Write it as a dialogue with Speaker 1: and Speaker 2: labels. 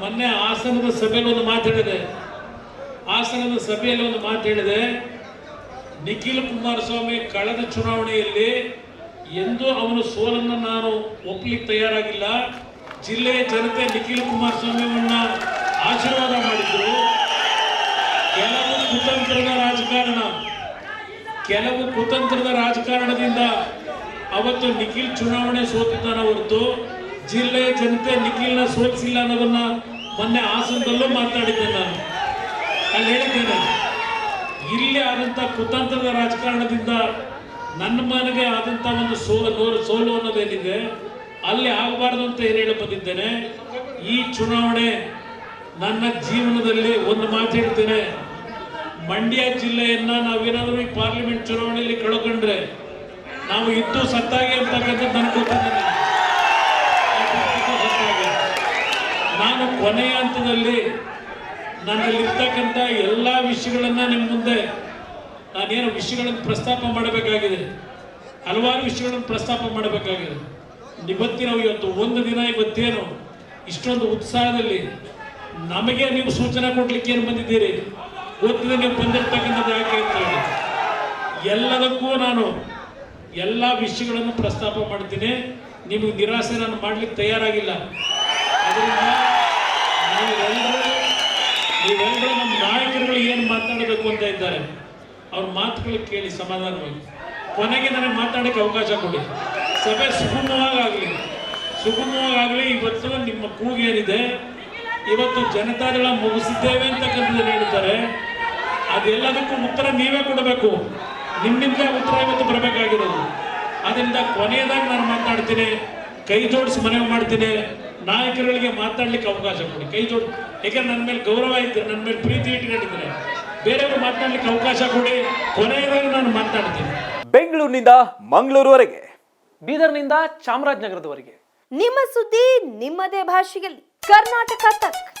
Speaker 1: ಮೊನ್ನೆ ಹಾಸನದ ಸಭೆಯಲ್ಲಿ ಒಂದು ಹೇಳಿದೆ. ಹಾಸನದ ಸಭೆಯಲ್ಲಿ ಒಂದು ಮಾತು ಹೇಳಿದೆ. ನಿಖಿಲ್ ಕುಮಾರಸ್ವಾಮಿ ಕಳೆದ ಚುನಾವಣೆಯಲ್ಲಿ ಎಂದೂ ಅವನ ಸೋಲನ್ನು ನಾನು ಒಪ್ಪಲಿಕ್ಕೆ ತಯಾರಾಗಿಲ್ಲ. ಜಿಲ್ಲೆಯ ಜನತೆ ನಿಖಿಲ್ ಕುಮಾರಸ್ವಾಮಿಯನ್ನ ಆಶೀರ್ವಾದ ಮಾಡಿದ್ರು. ಕೆಲವು ಕುತಂತ್ರದ ರಾಜಕಾರಣ, ಕೆಲವು ಕುತಂತ್ರದ ರಾಜಕಾರಣದಿಂದ ಅವತ್ತು ನಿಖಿಲ್ ಚುನಾವಣೆ ಸೋತಿದ್ದಾನ ಹೊರತು ಜಿಲ್ಲೆಯ ಜನತೆ ನಿಖಿಲ್ನ ಸೋಲಿಸಿಲ್ಲ ಅನ್ನೋದನ್ನ ಮೊನ್ನೆ ಹಾಸನದಲ್ಲೂ ಮಾತಾಡಿದ್ದೆ ನಾನು. ಅಲ್ಲಿ ಹೇಳಿದ್ದೇನೆ, ಇಲ್ಲಿ ಆದಂಥ ಕುತಂತ್ರದ ರಾಜಕಾರಣದಿಂದ ನನ್ನ ಮನೆಗೆ ಆದಂಥ ಒಂದು ಸೋಲು ಸೋಲು ಅನ್ನೋದೇನಿದೆ ಅಲ್ಲಿ ಆಗಬಾರ್ದು ಅಂತ ಏನು ಹೇಳಿ ಬಂದಿದ್ದೇನೆ. ಈ ಚುನಾವಣೆ ನನ್ನ ಜೀವನದಲ್ಲಿ ಒಂದು ಮಾತು ಹೇಳ್ತೇನೆ, ಮಂಡ್ಯ ಜಿಲ್ಲೆಯನ್ನ ನಾವೇನಾದರೂ ಈ ಪಾರ್ಲಿಮೆಂಟ್ ಚುನಾವಣೆಯಲ್ಲಿ ಕಳ್ಕೊಂಡ್ರೆ ನಾವು ಇದ್ದು ಸತ್ತಾಗಿ ಅಂತಕ್ಕಂಥದ್ದು ನಾನು ಕೊನೆಯ ಹಂತದಲ್ಲಿ ನನ್ನಲ್ಲಿರ್ತಕ್ಕಂಥ ಎಲ್ಲ ವಿಷಯಗಳನ್ನು ನಿಮ್ಮ ಮುಂದೆ ನಾನೇನು ವಿಷಯಗಳನ್ನು ಪ್ರಸ್ತಾಪ ಮಾಡಬೇಕಾಗಿದೆ, ಹಲವಾರು ವಿಷಯಗಳನ್ನು ಪ್ರಸ್ತಾಪ ಮಾಡಬೇಕಾಗಿದೆ. ಇವತ್ತಿನ ಇವತ್ತು ಒಂದು ದಿನ ಇವತ್ತೇನು ಇಷ್ಟೊಂದು ಉತ್ಸಾಹದಲ್ಲಿ ನಮಗೆ ನೀವು ಸೂಚನೆ ಕೊಡ್ಲಿಕ್ಕೆ ಏನು ಬಂದಿದ್ದೀರಿ? ಗೊತ್ತಿದೆ ನೀವು ಬಂದಿರ್ತಕ್ಕಂಥದ್ದು ಯಾಕೆ ಅಂತ ಹೇಳಿ. ಎಲ್ಲದಕ್ಕೂ ನಾನು ಎಲ್ಲ ವಿಷಯಗಳನ್ನು ಪ್ರಸ್ತಾಪ ಮಾಡ್ತೀನಿ. ನಿಮಗೆ ನಿರಾಸೆ ನಾನು ಮಾಡ್ಲಿಕ್ಕೆ ತಯಾರಾಗಿಲ್ಲ. ಅದರಿಂದ ಏನು ಮಾತನಾಡಬೇಕು ಅಂತ ಇದ್ದಾರೆ, ಅವ್ರ ಮಾತುಗಳು ಕೇಳಿ ಸಮಾಧಾನವಾಗಿ. ಕೊನೆಗೆ ನನಗೆ ಮಾತಾಡೋಕ್ಕೆ ಅವಕಾಶ ಕೊಡಿ. ಸಭೆ ಸುಗಮವಾಗಲಿ ಸುಗಮವಾಗಲಿ ಇವತ್ತು ನಿಮ್ಮ ಕೂಗೇನಿದೆ ಇವತ್ತು ಜನತಾದಳ ಮುಗಿಸಿದ್ದೇವೆ ಅಂತಕ್ಕಂಥದ್ದು ಹೇಳ್ತಾರೆ. ಅದೆಲ್ಲದಕ್ಕೂ ಉತ್ತರ ನೀವೇ ಕೊಡಬೇಕು. ನಿಮ್ಮಿಂದ ಉತ್ತರ ಇವತ್ತು ಬರಬೇಕಾಗಿರೋದು. ಅದರಿಂದ ಕೊನೆಯದಾಗಿ ನಾನು ಮಾತಾಡ್ತೀನಿ. ಕೈ ಜೋಡಿಸಿ ಮನವಿ ಮಾಡ್ತೀನಿ. ನಾಯಕರುಗಳಿಗೆ ಮಾತಾಡ್ಲಿಕ್ಕೆ ಅವಕಾಶ ಕೊಡಿ. ಕೈ ತೊಡ್ ಯಾಕಂದ್ರೆ ನನ್ನ ಮೇಲೆ ಗೌರವ ಇದ್ರೆ ನನ್ನ ಮೇಲೆ ಪ್ರೀತಿ ಇಟ್ಕೊಂಡಿದ್ರೆ ಬೇರೆಯವರು ಮಾತಾಡ್ಲಿಕ್ಕೆ ಅವಕಾಶ ಕೊಡಿ. ಕೊನೆಯದಾಗಿ ನಾನು ಮಾತಾಡ್ತೀನಿ.
Speaker 2: ಬೆಂಗಳೂರಿನಿಂದ ಮಂಗಳೂರುವರೆಗೆ.
Speaker 3: ಬೀದರ್ನಿಂದ ಚಾಮರಾಜನಗರದವರೆಗೆ.
Speaker 4: ನಿಮ್ಮ ಸುದ್ದಿ ನಿಮ್ಮದೇ ಭಾಷೆಯಲ್ಲಿ. ಕರ್ನಾಟಕ ತಕ್.